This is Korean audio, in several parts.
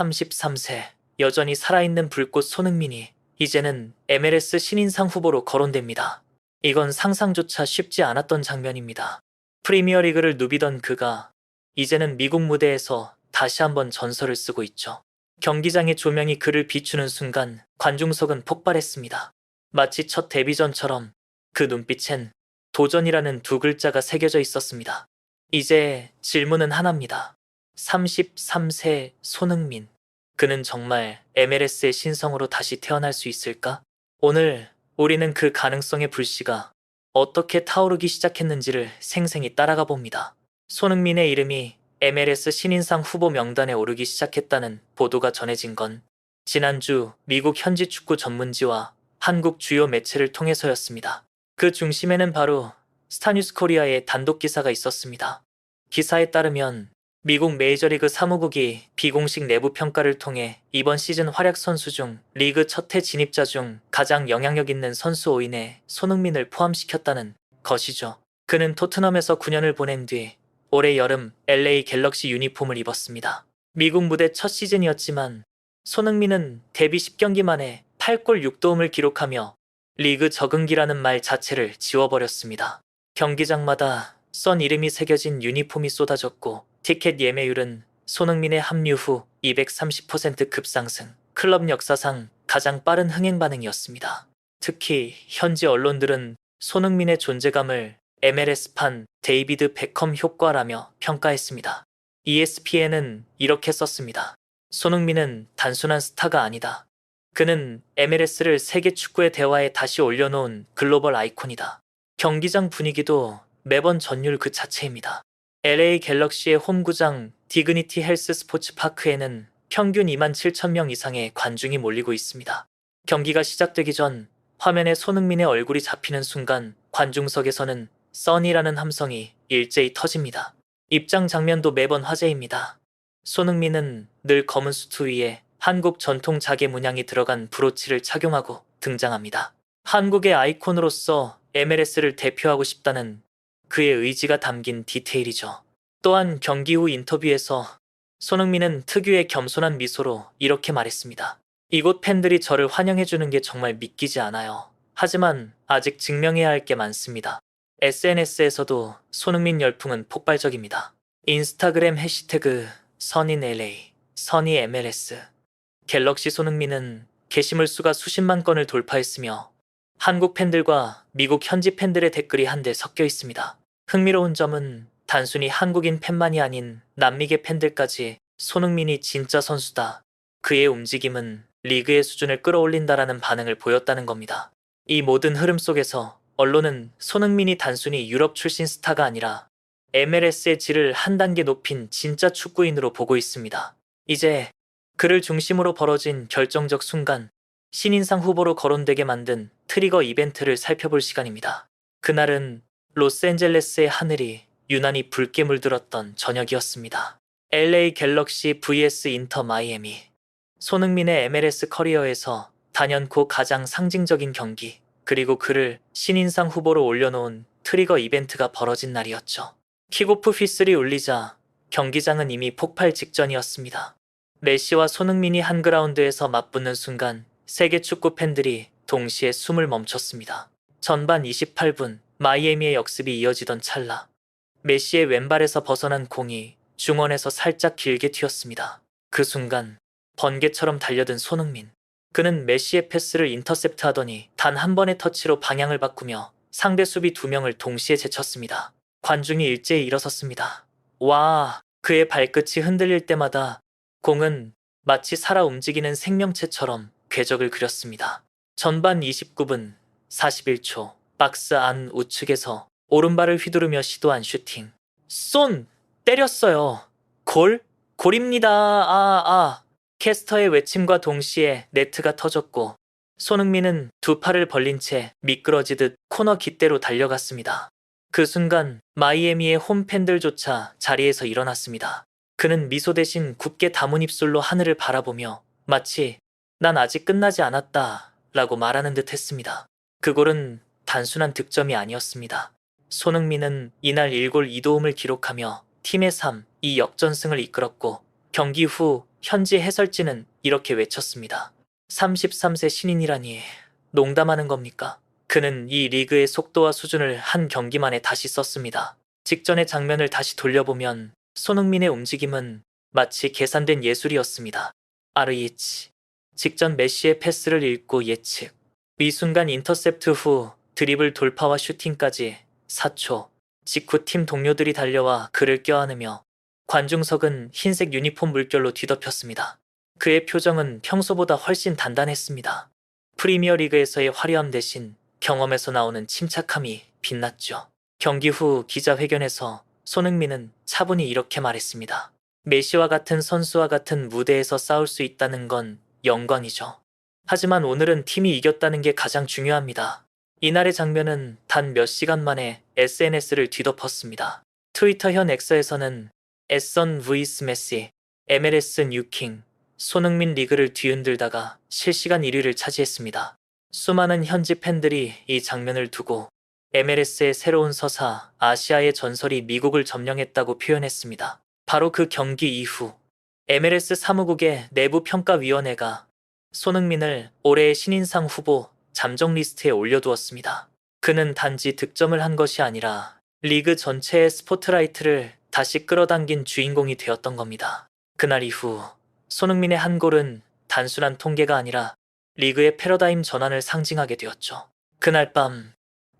33세 여전히 살아있는 불꽃 손흥민이 이제는 MLS 신인상 후보로 거론됩니다. 이건 상상조차 쉽지 않았던 장면입니다. 프리미어리그를 누비던 그가 이제는 미국 무대에서 다시 한번 전설을 쓰고 있죠. 경기장의 조명이 그를 비추는 순간 관중석은 폭발했습니다. 마치 첫 데뷔전처럼 그 눈빛엔 도전이라는 두 글자가 새겨져 있었습니다. 이제 질문은 하나입니다. 33세 손흥민. 그는 정말 MLS의 신성으로 다시 태어날 수 있을까? 오늘 우리는 그 가능성의 불씨가 어떻게 타오르기 시작했는지를 생생히 따라가 봅니다. 손흥민의 이름이 MLS 신인상 후보 명단에 오르기 시작했다는 보도가 전해진 건 지난주 미국 현지 축구 전문지와 한국 주요 매체를 통해서였습니다. 그 중심에는 바로 스타뉴스 코리아의 단독 기사가 있었습니다. 기사에 따르면 미국 메이저리그 사무국이 비공식 내부 평가를 통해 이번 시즌 활약 선수 중 리그 첫 해 진입자 중 가장 영향력 있는 선수 5인에 손흥민을 포함시켰다는 것이죠. 그는 토트넘에서 9년을 보낸 뒤 올해 여름 LA 갤럭시 유니폼을 입었습니다. 미국 무대 첫 시즌이었지만 손흥민은 데뷔 10경기 만에 8골 6도움을 기록하며 리그 적응기라는 말 자체를 지워버렸습니다. 경기장마다 썬 이름이 새겨진 유니폼이 쏟아졌고 티켓 예매율은 손흥민의 합류 후 230% 급상승, 클럽 역사상 가장 빠른 흥행 반응이었습니다. 특히 현지 언론들은 손흥민의 존재감을 MLS판 데이비드 베컴 효과라며 평가했습니다. ESPN은 이렇게 썼습니다. 손흥민은 단순한 스타가 아니다. 그는 MLS를 세계 축구의 대화에 다시 올려놓은 글로벌 아이콘이다. 경기장 분위기도 매번 전율 그 자체입니다. LA 갤럭시의 홈구장 디그니티 헬스 스포츠 파크에는 평균 2만 7천 명 이상의 관중이 몰리고 있습니다. 경기가 시작되기 전 화면에 손흥민의 얼굴이 잡히는 순간 관중석에서는 써니라는 함성이 일제히 터집니다. 입장 장면도 매번 화제입니다. 손흥민은 늘 검은 수트 위에 한국 전통 자개 문양이 들어간 브로치를 착용하고 등장합니다. 한국의 아이콘으로서 MLS를 대표하고 싶다는 그의 의지가 담긴 디테일이죠. 또한 경기 후 인터뷰에서 손흥민은 특유의 겸손한 미소로 이렇게 말했습니다. 이곳 팬들이 저를 환영해주는 게 정말 믿기지 않아요. 하지만 아직 증명해야 할 게 많습니다. SNS에서도 손흥민 열풍은 폭발적입니다. 인스타그램 해시태그 선인LA, 선이MLS, 갤럭시 손흥민은 게시물 수가 수십만 건을 돌파했으며 한국 팬들과 미국 현지 팬들의 댓글이 한데 섞여 있습니다. 흥미로운 점은 단순히 한국인 팬만이 아닌 남미계 팬들까지 손흥민이 진짜 선수다. 그의 움직임은 리그의 수준을 끌어올린다라는 반응을 보였다는 겁니다. 이 모든 흐름 속에서 언론은 손흥민이 단순히 유럽 출신 스타가 아니라 MLS의 질을 한 단계 높인 진짜 축구인으로 보고 있습니다. 이제 그를 중심으로 벌어진 결정적 순간 신인상 후보로 거론되게 만든 트리거 이벤트를 살펴볼 시간입니다. 그날은 로스앤젤레스의 하늘이 유난히 붉게 물들었던 저녁이었습니다. LA 갤럭시 vs 인터 마이애미. 손흥민의 MLS 커리어에서 단연코 가장 상징적인 경기, 그리고 그를 신인상 후보로 올려놓은 트리거 이벤트가 벌어진 날이었죠. 킥오프 휘슬이 울리자 경기장은 이미 폭발 직전이었습니다. 메시와 손흥민이 한 그라운드에서 맞붙는 순간 세계 축구 팬들이 동시에 숨을 멈췄습니다. 전반 28분 마이애미의 역습이 이어지던 찰나 메시의 왼발에서 벗어난 공이 중원에서 살짝 길게 튀었습니다. 그 순간 번개처럼 달려든 손흥민. 그는 메시의 패스를 인터셉트 하더니 단 한 번의 터치로 방향을 바꾸며 상대 수비 두 명을 동시에 제쳤습니다. 관중이 일제히 일어섰습니다. 와, 그의 발끝이 흔들릴 때마다 공은 마치 살아 움직이는 생명체처럼 궤적을 그렸습니다. 전반 29분 41초 박스 안 우측에서 오른발을 휘두르며 시도한 슈팅. 쏜! 때렸어요. 골? 골입니다. 아, 아. 캐스터의 외침과 동시에 네트가 터졌고 손흥민은 두 팔을 벌린 채 미끄러지듯 코너 깃대로 달려갔습니다. 그 순간 마이애미의 홈팬들조차 자리에서 일어났습니다. 그는 미소 대신 굳게 담은 입술로 하늘을 바라보며 마치 난 아직 끝나지 않았다 라고 말하는 듯 했습니다. 그 골은 단순한 득점이 아니었습니다. 손흥민은 이날 1골 2도움을 기록하며 팀의 3, 2 역전승을 이끌었고 경기 후 현지 해설진은 이렇게 외쳤습니다. 33세 신인이라니 농담하는 겁니까? 그는 이 리그의 속도와 수준을 한 경기만에 다시 썼습니다. 직전의 장면을 다시 돌려보면 손흥민의 움직임은 마치 계산된 예술이었습니다. RH. 직전 메시의 패스를 읽고 예측. 이 순간 인터셉트 후 드리블 돌파와 슈팅까지 4초. 직후 팀 동료들이 달려와 그를 껴안으며 관중석은 흰색 유니폼 물결로 뒤덮였습니다. 그의 표정은 평소보다 훨씬 단단했습니다. 프리미어 리그에서의 화려함 대신 경험에서 나오는 침착함이 빛났죠. 경기 후 기자회견에서 손흥민은 차분히 이렇게 말했습니다. 메시와 같은 선수와 같은 무대에서 싸울 수 있다는 건 영광이죠. 하지만 오늘은 팀이 이겼다는 게 가장 중요합니다. 이날의 장면은 단 몇 시간 만에 SNS를 뒤덮었습니다. 트위터 현 엑서에서는 에선 브이스 메시, MLS 뉴킹, 손흥민 리그를 뒤흔들다가 실시간 1위를 차지했습니다. 수많은 현지 팬들이 이 장면을 두고 MLS의 새로운 서사 아시아의 전설이 미국을 점령했다고 표현했습니다. 바로 그 경기 이후 MLS 사무국의 내부 평가위원회가 손흥민을 올해의 신인상 후보 잠정 리스트에 올려두었습니다. 그는 단지 득점을 한 것이 아니라 리그 전체의 스포트라이트를 다시 끌어당긴 주인공이 되었던 겁니다. 그날 이후 손흥민의 한 골은 단순한 통계가 아니라 리그의 패러다임 전환을 상징하게 되었죠. 그날 밤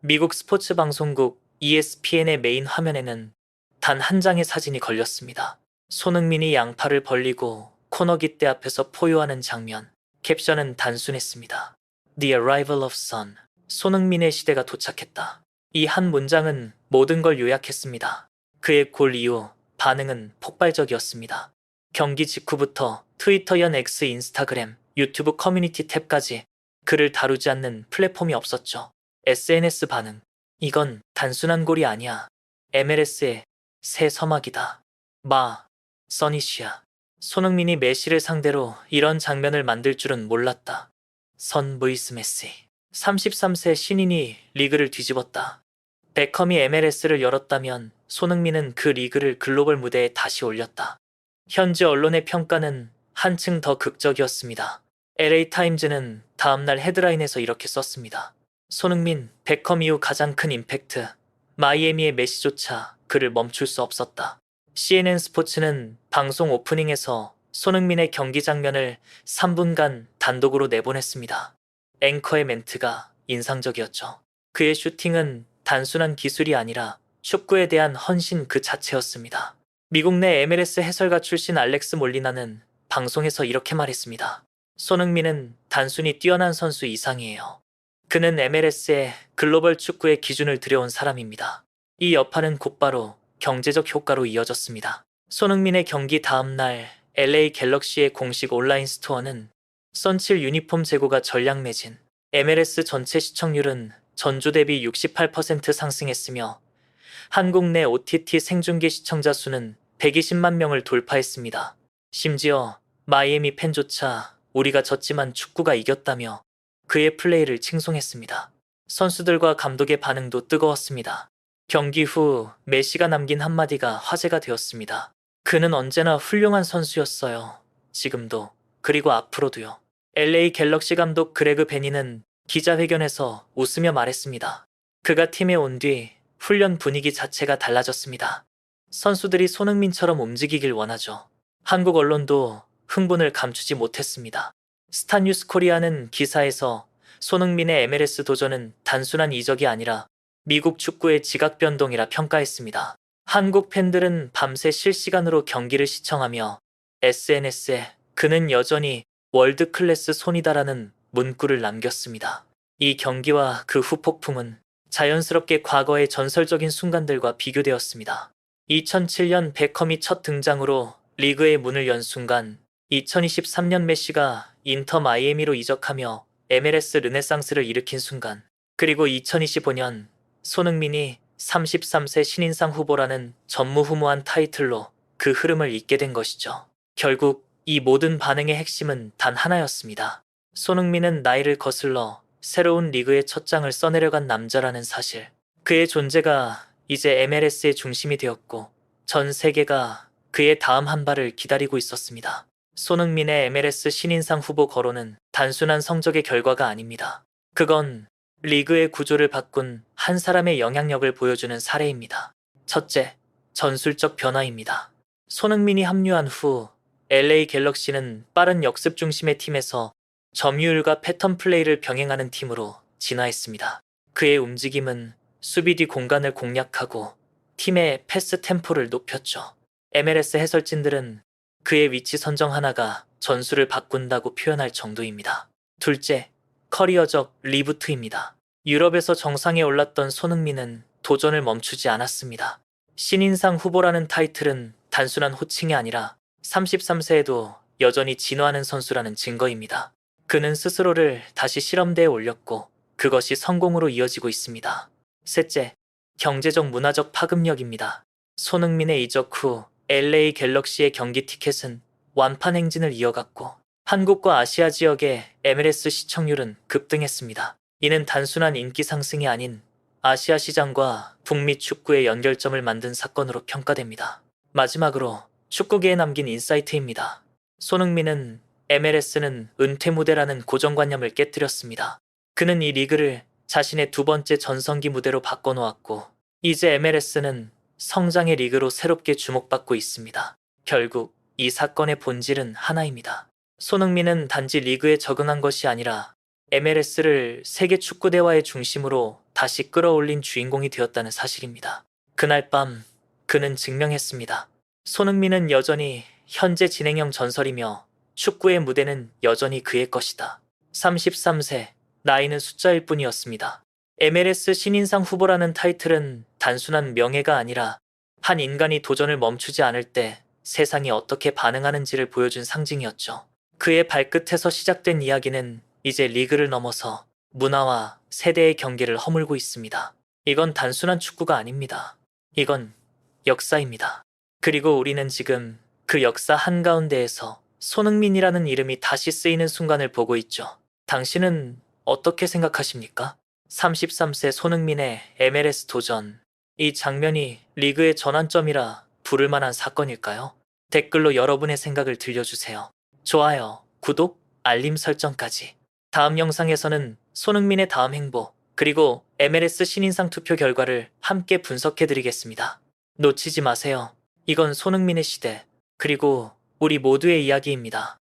미국 스포츠 방송국 ESPN의 메인 화면에는 단 한 장의 사진이 걸렸습니다. 손흥민이 양팔을 벌리고 코너깃대 앞에서 포효하는 장면. 캡션은 단순했습니다. The arrival of sun. 손흥민의 시대가 도착했다. 이 한 문장은 모든 걸 요약했습니다. 그의 골 이후 반응은 폭발적이었습니다. 경기 직후부터 트위터 연 X 인스타그램, 유튜브 커뮤니티 탭까지 그를 다루지 않는 플랫폼이 없었죠. SNS 반응. 이건 단순한 골이 아니야. MLS의 새 서막이다. 마, 써니시야. 손흥민이 메시를 상대로 이런 장면을 만들 줄은 몰랐다. 선 브이스 메시. 33세 신인이 리그를 뒤집었다. 베컴이 MLS를 열었다면 손흥민은 그 리그를 글로벌 무대에 다시 올렸다. 현지 언론의 평가는 한층 더 극적이었습니다. LA 타임즈는 다음날 헤드라인에서 이렇게 썼습니다. 손흥민, 베컴 이후 가장 큰 임팩트. 마이애미의 메시조차 그를 멈출 수 없었다. CNN 스포츠는 방송 오프닝에서 손흥민의 경기 장면을 3분간 단독으로 내보냈습니다. 앵커의 멘트가 인상적이었죠. 그의 슈팅은 단순한 기술이 아니라 축구에 대한 헌신 그 자체였습니다. 미국 내 MLS 해설가 출신 알렉스 몰리나는 방송에서 이렇게 말했습니다. 손흥민은 단순히 뛰어난 선수 이상이에요. 그는 MLS의 글로벌 축구의 기준을 들여온 사람입니다. 이 여파는 곧바로 경제적 효과로 이어졌습니다. 손흥민의 경기 다음 날 LA 갤럭시의 공식 온라인 스토어는 선칠 유니폼 재고가 전량 매진, MLS 전체 시청률은 전주 대비 68% 상승했으며 한국 내 OTT 생중계 시청자 수는 120만 명을 돌파했습니다. 심지어 마이애미 팬조차 우리가 졌지만 축구가 이겼다며 그의 플레이를 칭송했습니다. 선수들과 감독의 반응도 뜨거웠습니다. 경기 후 메시가 남긴 한마디가 화제가 되었습니다. 그는 언제나 훌륭한 선수였어요. 지금도 그리고 앞으로도요. LA 갤럭시 감독 그레그 베니는 기자회견에서 웃으며 말했습니다. 그가 팀에 온 뒤 훈련 분위기 자체가 달라졌습니다. 선수들이 손흥민처럼 움직이길 원하죠. 한국 언론도 흥분을 감추지 못했습니다. 스타뉴스 코리아는 기사에서 손흥민의 MLS 도전은 단순한 이적이 아니라 미국 축구의 지각 변동이라 평가했습니다. 한국 팬들은 밤새 실시간으로 경기를 시청하며 SNS에 그는 여전히 월드 클래스 손이다라는 문구를 남겼습니다. 이 경기와 그 후 폭풍은 자연스럽게 과거의 전설적인 순간들과 비교되었습니다. 2007년 베컴이 첫 등장으로 리그의 문을 연 순간 2023년 메시가 인터 마이애미로 이적하며 MLS 르네상스를 일으킨 순간 그리고 2025년 손흥민이 33세 신인상 후보라는 전무후무한 타이틀로 그 흐름을 잇게 된 것이죠. 결국 이 모든 반응의 핵심은 단 하나였습니다. 손흥민은 나이를 거슬러 새로운 리그의 첫 장을 써내려간 남자라는 사실. 그의 존재가 이제 MLS의 중심이 되었고 전 세계가 그의 다음 한 발을 기다리고 있었습니다. 손흥민의 MLS 신인상 후보 거론은 단순한 성적의 결과가 아닙니다. 그건 리그의 구조를 바꾼 한 사람의 영향력을 보여주는 사례입니다. 첫째, 전술적 변화입니다. 손흥민이 합류한 후 LA 갤럭시는 빠른 역습 중심의 팀에서 점유율과 패턴 플레이를 병행하는 팀으로 진화했습니다. 그의 움직임은 수비 뒤 공간을 공략하고 팀의 패스 템포를 높였죠. MLS 해설진들은 그의 위치 선정 하나가 전술을 바꾼다고 표현할 정도입니다. 둘째, 커리어적 리부트입니다. 유럽에서 정상에 올랐던 손흥민은 도전을 멈추지 않았습니다. 신인상 후보라는 타이틀은 단순한 호칭이 아니라 33세에도 여전히 진화하는 선수라는 증거입니다. 그는 스스로를 다시 실험대에 올렸고 그것이 성공으로 이어지고 있습니다. 셋째, 경제적 문화적 파급력입니다. 손흥민의 이적 후 LA 갤럭시의 경기 티켓은 완판 행진을 이어갔고 한국과 아시아 지역의 MLS 시청률은 급등했습니다. 이는 단순한 인기 상승이 아닌 아시아 시장과 북미 축구의 연결점을 만든 사건으로 평가됩니다. 마지막으로 축구계에 남긴 인사이트입니다. 손흥민은 MLS는 은퇴 무대라는 고정관념을 깨뜨렸습니다. 그는 이 리그를 자신의 두 번째 전성기 무대로 바꿔놓았고 이제 MLS는 성장의 리그로 새롭게 주목받고 있습니다. 결국 이 사건의 본질은 하나입니다. 손흥민은 단지 리그에 적응한 것이 아니라 MLS를 세계 축구 대화의 중심으로 다시 끌어올린 주인공이 되었다는 사실입니다. 그날 밤 그는 증명했습니다. 손흥민은 여전히 현재 진행형 전설이며 축구의 무대는 여전히 그의 것이다. 33세, 나이는 숫자일 뿐이었습니다. MLS 신인상 후보라는 타이틀은 단순한 명예가 아니라 한 인간이 도전을 멈추지 않을 때 세상이 어떻게 반응하는지를 보여준 상징이었죠. 그의 발끝에서 시작된 이야기는 이제 리그를 넘어서 문화와 세대의 경계를 허물고 있습니다. 이건 단순한 축구가 아닙니다. 이건 역사입니다. 그리고 우리는 지금 그 역사 한가운데에서 손흥민이라는 이름이 다시 쓰이는 순간을 보고 있죠. 당신은 어떻게 생각하십니까? 33세 손흥민의 MLS 도전. 이 장면이 리그의 전환점이라 부를 만한 사건일까요? 댓글로 여러분의 생각을 들려주세요. 좋아요, 구독, 알림 설정까지. 다음 영상에서는 손흥민의 다음 행보, 그리고 MLS 신인상 투표 결과를 함께 분석해드리겠습니다. 놓치지 마세요. 이건 손흥민의 시대, 그리고 우리 모두의 이야기입니다.